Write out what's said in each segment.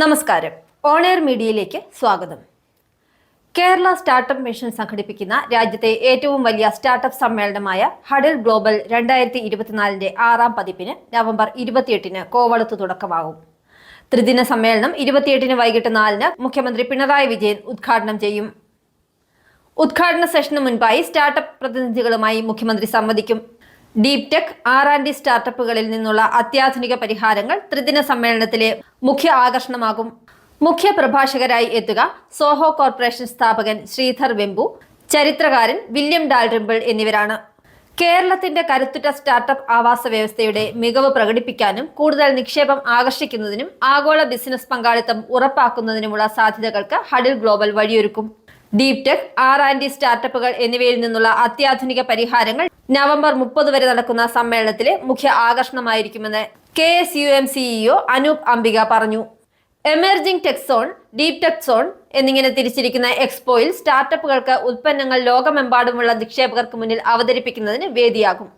നമസ്കാരം. ഓണെയർ മീഡിയയിലേക്ക് സ്വാഗതം. കേരള സ്റ്റാർട്ടപ്പ് മിഷൻ സംഘടിപ്പിക്കുന്ന രാജ്യത്തെ ഏറ്റവും വലിയ സ്റ്റാർട്ടപ്പ് സമ്മേളനമായ ഹഡിൽ ഗ്ലോബൽ രണ്ടായിരത്തി ഇരുപത്തിനാലിന്റെ ആറാം പതിപ്പിന് നവംബർ ഇരുപത്തിയെട്ടിന് കോവളത്ത് തുടക്കമാകും. ത്രിദിന സമ്മേളനം ഇരുപത്തിയെട്ടിന് വൈകിട്ട് നാലിന് മുഖ്യമന്ത്രി പിണറായി വിജയൻ ഉദ്ഘാടനം ചെയ്യും. ഉദ്ഘാടന സെഷന് മുൻപായി സ്റ്റാർട്ടപ്പ് പ്രതിനിധികളുമായി മുഖ്യമന്ത്രി സംവദിക്കും. Deep tech R and D സ്റ്റാർട്ടപ്പുകളിൽ നിന്നുള്ള അത്യാധുനിക പരിഹാരങ്ങൾ ത്രിദിന സമ്മേളനത്തിലെ മുഖ്യ ആകർഷണമാകും. മുഖ്യ പ്രഭാഷകരായി എത്തുക സോഹോ കോർപ്പറേഷൻ സ്ഥാപകൻ ശ്രീധർ വെമ്പു ചരിത്രകാരൻ വില്യം ഡാൽറിമ്പിൾ എന്നിവരാണ്. കേരളത്തിന്റെ കരുത്തുറ്റ സ്റ്റാർട്ടപ്പ് ആവാസ വ്യവസ്ഥയുടെ മികവ് പ്രകടിപ്പിക്കാനും കൂടുതൽ നിക്ഷേപം ആകർഷിക്കുന്നതിനും ആഗോള ബിസിനസ് പങ്കാളിത്തം ഉറപ്പാക്കുന്നതിനുമുള്ള സാധ്യതകൾക്ക് ഹഡിൽ ഗ്ലോബൽ വഴിയൊരുക്കും. Deep tech R and D സ്റ്റാർട്ടപ്പുകൾ എന്നിവയിൽ നിന്നുള്ള അത്യാധുനിക പരിഹാരങ്ങൾ നവംബർ മുപ്പത് വരെ നടക്കുന്ന സമ്മേളനത്തിലെ മുഖ്യ ആകർഷണമായിരിക്കുമെന്ന് K S U M CEO Anoop Ambika പറഞ്ഞു. Emerging tech zone deep tech zone എന്നിങ്ങനെ തിരിച്ചിരിക്കുന്ന എക്സ്പോയിൽ സ്റ്റാർട്ടപ്പുകൾക്ക് ഉൽപ്പന്നങ്ങൾ ലോകമെമ്പാടുമുള്ള നിക്ഷേപകർക്ക് മുന്നിൽ അവതരിപ്പിക്കുന്നതിന് വേദിയാകും.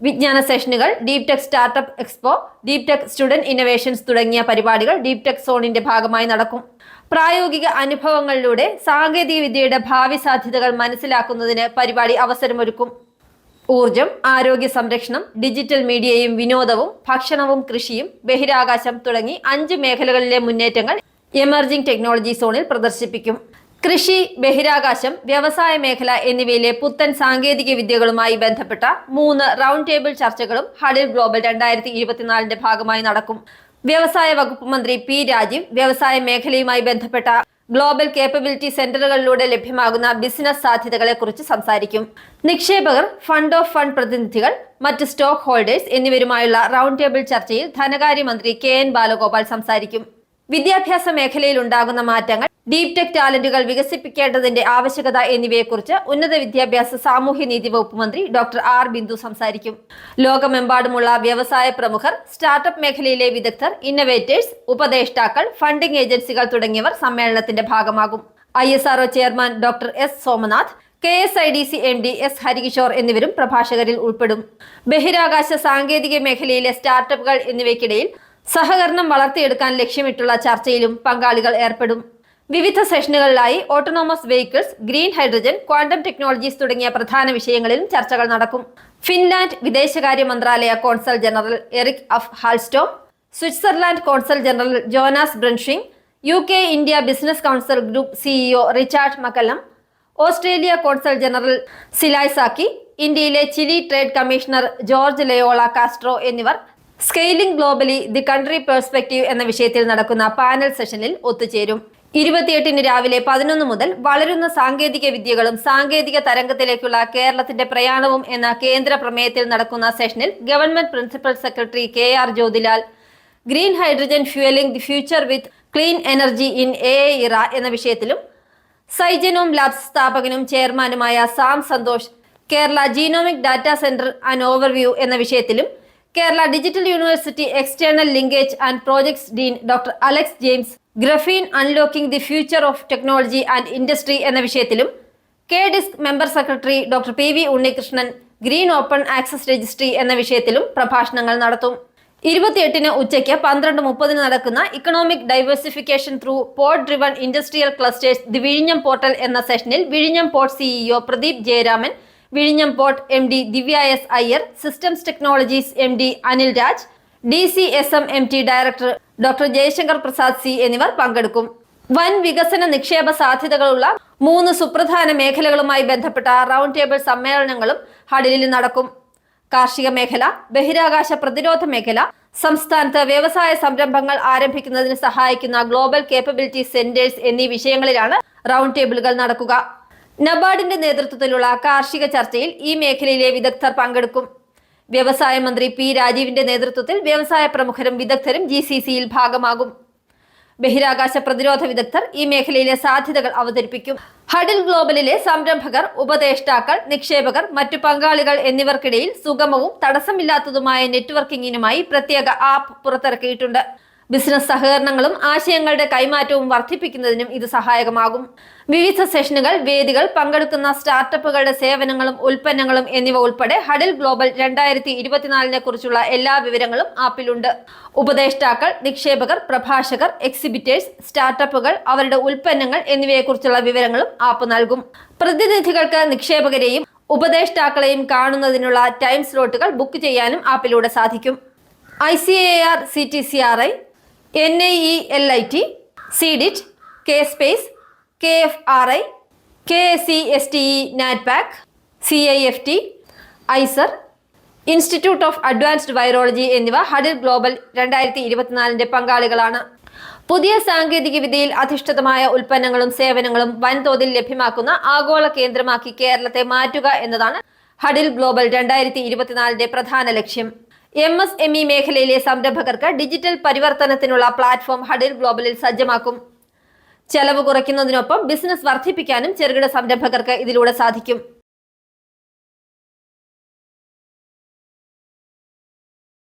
വിജ്ഞാന സെഷനുകൾ deep tech startup expo deep tech student innovations തുടങ്ങിയ പരിപാടികൾ ഡീപ് ടെക് സോണിന്റെ ഭാഗമായി നടക്കും. പ്രായോഗിക അനുഭവങ്ങളിലൂടെ സാങ്കേതിക വിദ്യയുടെ ഭാവി സാധ്യതകൾ മനസ്സിലാക്കുന്നതിന് പരിപാടി അവസരമൊരുക്കും. ഊർജം ആരോഗ്യ സംരക്ഷണം ഡിജിറ്റൽ മീഡിയയും വിനോദവും ഭക്ഷണവും കൃഷിയും ബഹിരാകാശം തുടങ്ങി അഞ്ച് മേഖലകളിലെ മുന്നേറ്റങ്ങൾ എമർജിംഗ് ടെക്നോളജി സോണിൽ പ്രദർശിപ്പിക്കും. കൃഷി ബഹിരാകാശം വ്യവസായ മേഖല എന്നിവയിലെ പുത്തൻ സാങ്കേതിക വിദ്യകളുമായി ബന്ധപ്പെട്ട മൂന്ന് റൗണ്ട് ടേബിൾ ചർച്ചകളും ഹഡിൽ ഗ്ലോബൽ രണ്ടായിരത്തി ഇരുപത്തിനാലിന്റെ ഭാഗമായി നടക്കും. വ്യവസായ വകുപ്പ് മന്ത്രി പി രാജീവ് വ്യവസായ മേഖലയുമായി ബന്ധപ്പെട്ട ഗ്ലോബൽ കേപ്പബിലിറ്റി സെന്ററുകളിലൂടെ ലഭ്യമാകുന്ന ബിസിനസ് സാധ്യതകളെ കുറിച്ച് സംസാരിക്കും. നിക്ഷേപകർ ഫണ്ട് ഓഫ് ഫണ്ട് പ്രതിനിധികൾ മറ്റ് സ്റ്റോക്ക് ഹോൾഡേഴ്സ് എന്നിവരുമായുള്ള റൗണ്ട് ടേബിൾ ചർച്ചയിൽ ധനകാര്യമന്ത്രി കെ എൻ ബാലഗോപാൽ സംസാരിക്കും. വിദ്യാഭ്യാസ മേഖലയിൽ ഉണ്ടാകുന്ന മാറ്റങ്ങൾ ഡീപ് ടെക് ടാലന്റുകൾ വികസിപ്പിക്കേണ്ടതിന്റെ ആവശ്യകത എന്നിവയെക്കുറിച്ച് ഉന്നത വിദ്യാഭ്യാസ സാമൂഹ്യനീതി വകുപ്പ് മന്ത്രി ഡോക്ടർ ആർ ബിന്ദു സംസാരിക്കും. ലോകമെമ്പാടുമുള്ള വ്യവസായ പ്രമുഖർ സ്റ്റാർട്ടപ്പ് മേഖലയിലെ വിദഗ്ധർ ഇന്നവേറ്റേഴ്സ് ഉപദേഷ്ടാക്കൾ ഫണ്ടിംഗ് ഏജൻസികൾ തുടങ്ങിയവർ സമ്മേളനത്തിന്റെ ഭാഗമാകും. I S R O chairman doctor S Somanath K S I D C M D S Harikishore എന്നിവരും പ്രഭാഷകരിൽ ഉൾപ്പെടും. ബഹിരാകാശ സാങ്കേതിക മേഖലയിലെ സ്റ്റാർട്ടപ്പുകൾ എന്നിവയ്ക്കിടയിൽ സഹകരണം വളർത്തിയെടുക്കാൻ ലക്ഷ്യമിട്ടുള്ള ചർച്ചയിലും പങ്കാളികൾ ഏർപ്പെടും. വിവിധ സെഷനുകളിലായി autonomous vehicles green hydrogen quantum technologies തുടങ്ങിയ പ്രധാന വിഷയങ്ങളിലും ചർച്ചകൾ നടക്കും. ഫിൻലാൻഡ് വിദേശകാര്യ മന്ത്രാലയ consul general Eric af Hallstrom Switzerland consul general Jonas Brunschwig U K India business council group CEO Richard McCallum Australia consul general Silai Zaki ഇന്ത്യയിലെ Chile trade commissioner George Loyola Castro എന്നിവർ scaling globally the country perspective എന്ന വിഷയത്തിൽ നടക്കുന്ന panel സെഷനിൽ ഒത്തുചേരും. ഇരുപത്തിയെട്ടിന് രാവിലെ പതിനൊന്ന് മുതൽ വളരുന്ന സാങ്കേതിക വിദ്യകളും സാങ്കേതിക തരംഗത്തിലേക്കുള്ള കേരളത്തിന്റെ പ്രയാണവും എന്ന കേന്ദ്ര പ്രമേയത്തിൽ നടക്കുന്ന സെഷനിൽ government principal secretary K R Jyothilal green hydrogen fuelling the future with clean energy in a era എന്ന വിഷയത്തിലും സൈജനോം ലാബ്സ് സ്ഥാപകനും ചെയർമാനുമായ Sam Santhosh Kerala genomic data centre and overview എന്ന വിഷയത്തിലും Kerala digital university external linkage and projects dean doctor Alex James graphene unlocking the future of technology and industry എന്ന വിഷയത്തിലും K DISC member secretary doctor P V Unnikrishnan green open access registry എന്ന വിഷയത്തിലും പ്രഭാഷണങ്ങൾ നടത്തും. ഇരുപത്തിയെട്ടിന് ഉച്ചയ്ക്ക് പന്ത്രണ്ട് മുപ്പതിന് നടക്കുന്ന economic diversification through port driven industrial clusters the വിഴിഞ്ഞം പോർട്ടൽ എന്ന സെഷനിൽ വിഴിഞ്ഞം പോർട്ട് സിഇഒ പ്രദീപ് ജയരാമൻ വിഴിഞ്ഞം port M D Divya S Iyer systems technologies M D Anil Raj D C S M M T director doctor Jayashankar Prasad C എന്നിവർ പങ്കെടുക്കും. വൻ വികസന നിക്ഷേപ സാധ്യതകളുള്ള മൂന്ന് സുപ്രധാന മേഖലകളുമായി ബന്ധപ്പെട്ട റൗണ്ട് ടേബിൾ സമ്മേളനങ്ങളും ഹഡിലിൽ നടക്കും. കാർഷിക മേഖല ബഹിരാകാശ പ്രതിരോധ മേഖല സംസ്ഥാനത്ത് വ്യവസായ സംരംഭങ്ങൾ ആരംഭിക്കുന്നതിന് സഹായിക്കുന്ന ഗ്ലോബൽ കേപ്പബിലിറ്റി സെന്റേഴ്സ് എന്നീ വിഷയങ്ങളിലാണ് റൗണ്ട് ടേബിളുകൾ നടക്കുക. നബാർഡിന്റെ നേതൃത്വത്തിലുള്ള കാർഷിക ചർച്ചയിൽ ഈ മേഖലയിലെ വിദഗ്ധർ പങ്കെടുക്കും. വ്യവസായ മന്ത്രി പി രാജീവിന്റെ നേതൃത്വത്തിൽ വ്യവസായ പ്രമുഖരും വിദഗ്ധരും ജി സി സിയിൽ ഭാഗമാകും. ബഹിരാകാശ പ്രതിരോധ വിദഗ്ധർ ഈ മേഖലയിലെ സാധ്യതകൾ അവതരിപ്പിക്കും. ഹഡിൽ ഗ്ലോബലിലെ സംരംഭകർ ഉപദേഷ്ടാക്കൾ നിക്ഷേപകർ മറ്റു പങ്കാളികൾ എന്നിവർക്കിടയിൽ സുഗമവും തടസ്സമില്ലാത്തതുമായ നെറ്റ്വർക്കിംഗിനുമായി പ്രത്യേക ആപ്പ് പുറത്തിറക്കിയിട്ടുണ്ട്. ബിസിനസ് സഹകരണങ്ങളും ആശയങ്ങളുടെ കൈമാറ്റവും വർദ്ധിപ്പിക്കുന്നതിനും ഇത് സഹായകമാകും. വിവിധ സെഷനുകൾ വേദികൾ പങ്കെടുക്കുന്ന സ്റ്റാർട്ടപ്പുകളുടെ സേവനങ്ങളും ഉൽപ്പന്നങ്ങളും എന്നിവ ഉൾപ്പെടെ ഹഡിൽ ഗ്ലോബൽ രണ്ടായിരത്തി ഇരുപത്തിനാലിനെ കുറിച്ചുള്ള എല്ലാ വിവരങ്ങളും ആപ്പിലുണ്ട്. ഉപദേഷ്ടാക്കൾ നിക്ഷേപകർ പ്രഭാഷകർ എക്സിബിറ്റേഴ്സ് സ്റ്റാർട്ടപ്പുകൾ അവരുടെ ഉൽപ്പന്നങ്ങൾ എന്നിവയെക്കുറിച്ചുള്ള വിവരങ്ങളും ആപ്പ് നൽകും. പ്രതിനിധികൾക്ക് നിക്ഷേപകരെയും ഉപദേഷ്ടാക്കളെയും കാണുന്നതിനുള്ള ടൈം സ്ലോട്ടുകൾ ബുക്ക് ചെയ്യാനും ആപ്പിലൂടെ സാധിക്കും. I C A R C T C R I N I E L I T CDIT K space K F R I K S C S T E NATPAC C I F T IISER institute of advanced virology എന്നിവ Huddle global രണ്ടായിരത്തി ഇരുപത്തിനാലിന്റെ പങ്കാളികളാണ്. പുതിയ സാങ്കേതിക വിദ്യയിൽ അധിഷ്ഠിതമായ ഉൽപ്പന്നങ്ങളും സേവനങ്ങളും വൻതോതിൽ ലഭ്യമാക്കുന്ന ആഗോള കേന്ദ്രമാക്കി കേരളത്തെ മാറ്റുക എന്നതാണ് ഹഡിൽ ഗ്ലോബൽ രണ്ടായിരത്തി ഇരുപത്തിനാലിന്റെ പ്രധാന ലക്ഷ്യം. എം എസ് എം ഇ മേഖലയിലെ സംരംഭകർക്ക് ഡിജിറ്റൽ പരിവർത്തനത്തിനുള്ള പ്ലാറ്റ്ഫോം ഹഡിൽ ഗ്ലോബലിൽ സജ്ജമാക്കും. ചെലവ് കുറയ്ക്കുന്നതിനൊപ്പം ബിസിനസ് വർദ്ധിപ്പിക്കാനും ചെറുകിട സംരംഭകർക്ക് ഇതിലൂടെ സാധിക്കും.